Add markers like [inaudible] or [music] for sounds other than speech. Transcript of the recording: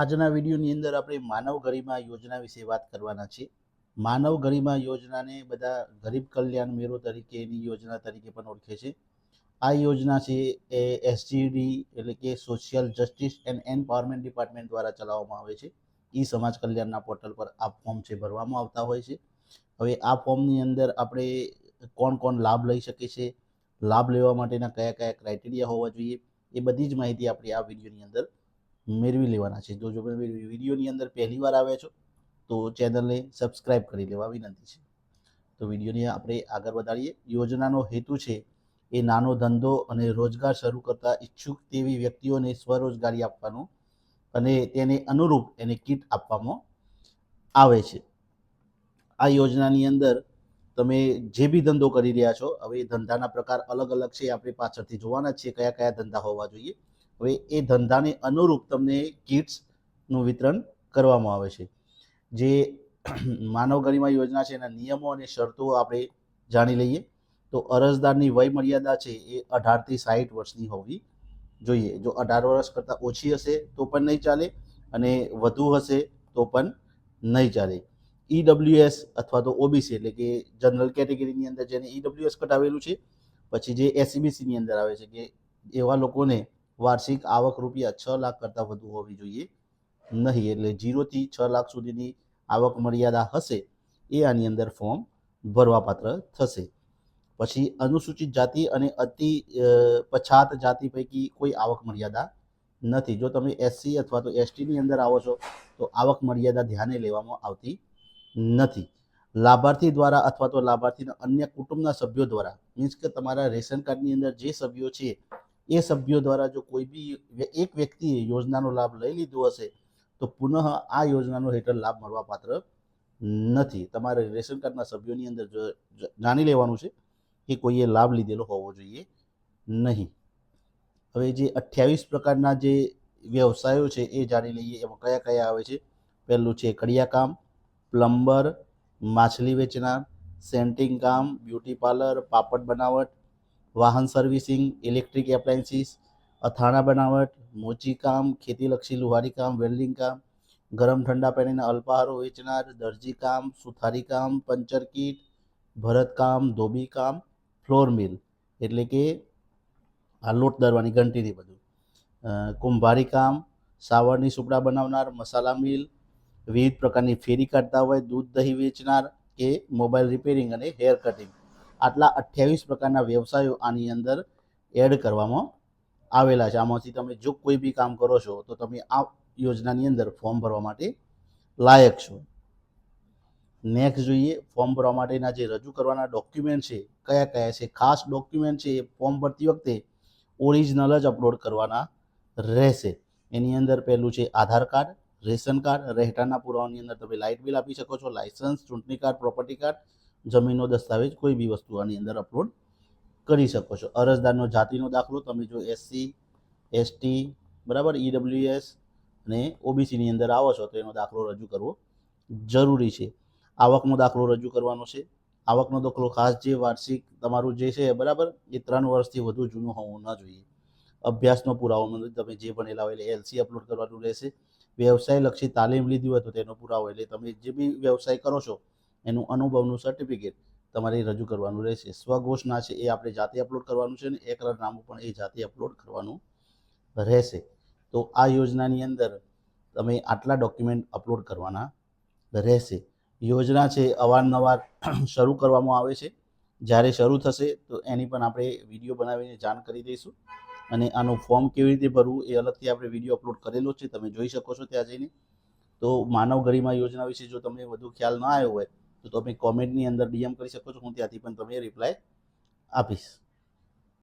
આજના વિડીયોની અંદર આપણે માનવ ગરિમા યોજના વિશે વાત કરવાના છે માનવ ગરિમા યોજનાને બધા ગરીબ કલ્યાણ મેળો તરીકેની યોજના તરીકે પણ ઓળખે છે. આ યોજના છે એ એસજીડી એટલે કે social justice and empowerment department દ્વારા ચલાવવામાં આવે છે. ઈ સમાજ કલ્યાણના પોર્ટલ પર આ ફોર્મ છે ભરવામાં આવતા હોય છે. હવે આ ફોર્મની અંદર આપણે કોણ કોણ લાભ લઈ શકે છે, લાભ લેવા માટેના કયા કયા ક્રાઇટેરિયા હોવા જોઈએ, એ બધી જ માહિતી આપણે આ વિડીયોની અંદર મેળવી લેવાના છે. જો જો વિડીયોની અંદર પહેલી વાર આવ્યા છો, તો ચેનલને સબસ્ક્રાઇબ કરી લેવા વિનંતી છે. તો વિડીયોને આપણે આગળ વધારીએ. યોજનાનો હેતુ છે, એ નાનો ધંધો અને રોજગાર શરૂ કરતા ઈચ્છુક તેવી વ્યક્તિઓને સ્વરોજગારી આપવાનો અને તેને અનુરૂપ એને કીટ આપવામાં આવે છે. આ યોજનાની અંદર તમે જે બી ધંધો કરી રહ્યા છો, હવે ધંધાના પ્રકાર અલગ અલગ છે. આપણે પાછળથી જોવાના છે કયા કયા ધંધા હોવા જોઈએ. હવે એ ધંધાને અનુરૂપ તમને કિટ્સનું વિતરણ કરવામાં આવે છે. જે માનવ ગરિમા યોજના છે એના નિયમો અને શરતો આપણે જાણી લઈએ, તો અરજદારની વય મર્યાદા છે એ અઢારથી સાઠ વર્ષની હોવી જોઈએ. જો અઢાર વર્ષ કરતાં ઓછી હશે તો પણ નહીં ચાલે અને વધુ હશે તો પણ નહીં ચાલે. ઈડબ્લ્યુએસ અથવા તો ઓબીસી એટલે કે જનરલ કેટેગરીની અંદર જેને ઈડબ્લ્યુએસ કટાવેલું છે, પછી જે એસસીબીસીની અંદર આવે છે કે એવા લોકોને વાર્ષિક આવક રૂપિયા છ લાખ કરતાં વધુ હોવી જોઈએ નહીં. એટલે જીરોથી છ લાખ સુધીની આવક મર્યાદા હશે એ આની અંદર ફોર્મ ભરવાપાત્ર થશે. પછી અનુસૂચિત જાતિ અને અતિ પછાત જાતિ પૈકી કોઈ આવક મર્યાદા નથી. જો તમે એસસી અથવા તો એસટીની અંદર આવો છો, તો આવક મર્યાદા ધ્યાને લેવામાં આવતી નથી. લાભાર્થી દ્વારા અથવા તો લાભાર્થીના અન્ય કુટુંબના સભ્યો દ્વારા, મીન્સ કે તમારા રેશન કાર્ડની અંદર જે સભ્યો છે એ સભ્યો દ્વારા જો કોઈ બી એક વ્યક્તિએ યોજનાનો લાભ લઈ લીધો હશે, તો પુનઃ આ યોજનાનો હેઠળ લાભ મળવા પાત્ર નથી. તમારે રેશન કાર્ડના સભ્યોની અંદર જાણી લેવાનું છે કે કોઈએ લાભ લીધેલો હોવો જોઈએ નહીં. હવે જે અઠ્યાવીસ પ્રકારના જે વ્યવસાયો છે એ જાણી લઈએ, એમાં કયા કયા આવે છે? પહેલું છે કડિયાકામ, પ્લમ્બર, માછલી વેચનાર, સેન્ટિંગ કામ, બ્યુટી પાર્લર, પાપડ બનાવટ વાહન સર્વિસિંગ, ઇલેક્ટ્રિક એપ્લાયન્સીસ, અથાણા બનાવટ, મોચી કામ, ખેતીલક્ષી લુહારી કામ, વેલ્ડિંગ કામ, ગરમ ઠંડા પાણીના અલ્પાહારો વેચનાર, દરજી કામ, સુથારી કામ, પંચર કીટ ભરતકામ ધોબી કામ, ફ્લોર મિલ. એટલે કે આ લોટ દરવાની ઘંટીથી બધું. કુંભારી કામ, સાવરની સુપડા બનાવનાર, મસાલા મિલ, વિવિધ પ્રકારની ફેરી કાઢતા હોય, દૂધ દહીં વેચનાર કે મોબાઈલ રિપેરિંગ અને હેર કટિંગ. આટલા અઠ્યાવીસ પ્રકારના વ્યવસાયો આની અંદર એડ કરવામાં આવેલા છે. આમાંથી તમે જો કોઈ બી કામ કરો છો, તો તમે આ યોજનાની અંદર ફોર્મ ભરવા માટે લાયક છો. નેક્સ્ટ જોઈએ ફોર્મ ભરવા માટેના જે રજૂ કરવાના ડોક્યુમેન્ટ છે, કયા કયા છે? ખાસ ડોક્યુમેન્ટ છે એ ફોર્મ ભરતી વખતે ઓરિજિનલ જ અપલોડ કરવાના રહેશે. એની અંદર પહેલું છે આધાર કાર્ડ, રેશન કાર્ડ, રહેઠાણના પુરાવાની અંદર તમે લાઇટ બિલ આપી શકો છો લાઇસન્સ ચૂંટણી કાર્ડ પ્રોપર્ટી કાર્ડ જમીનનો દસ્તાવેજ કોઈ બી વસ્તુ આની અંદર અપલોડ કરી શકો છો. અરજદારનો જાતિનો દાખલો તમે જો એસસી એસટી બરાબર ઈડબ્લ્યુએસ અને ઓબીસીની અંદર આવો છો તો એનો દાખલો રજૂ કરવો જરૂરી છે. આવકનો દાખલો રજૂ કરવાનો છે. આવકનો દાખલો ખાસ જે વાર્ષિક તમારું જે છે, બરાબર, એ ત્રણ વર્ષથી વધુ જૂનું હોવું ન જોઈએ. અભ્યાસનો પુરાવો મતલબ તમે જે ભણેલા હોય એટલે એલસી અપલોડ કરવાનું રહેશે. વ્યવસાય લક્ષી તાલીમ લીધી હોય તો તેનો પુરાવો, એટલે તમે જે બી વ્યવસાય કરો છો એનું અનુભવનું સર્ટિફિકેટ તમારે રજૂ કરવાનું રહેશે. સ્વઘોષણા છે એ આપણે જાતે અપલોડ કરવાનું છે અને એકરનામું પણ એ જાતે અપલોડ કરવાનું રહેશે. તો આ યોજનાની અંદર તમે આટલા ડોક્યુમેન્ટ અપલોડ કરવાના રહેશે. યોજના છે અવારનવાર [clears throat] શરૂ કરવામાં આવે છે. જ્યારે શરૂ થશે તો એની પણ આપણે વીડિયો બનાવીને જાણ કરી દઈશું. અને આનું ફોર્મ કેવી રીતે ભરવું એ અલગથી આપણે વીડિયો અપલોડ કરેલો છે. તમે જોઈ શકો છો ત્યાં જઈને. તો માનવ ગરિમા યોજના વિશે જો તમને વધુ ખ્યાલ ના આવ્યો હોય તો તમે કોમેન્ટની અંદર ડીએમ કરી શકો છો. હું ત્યાંથી પણ તમે રિપ્લાય આપીશ.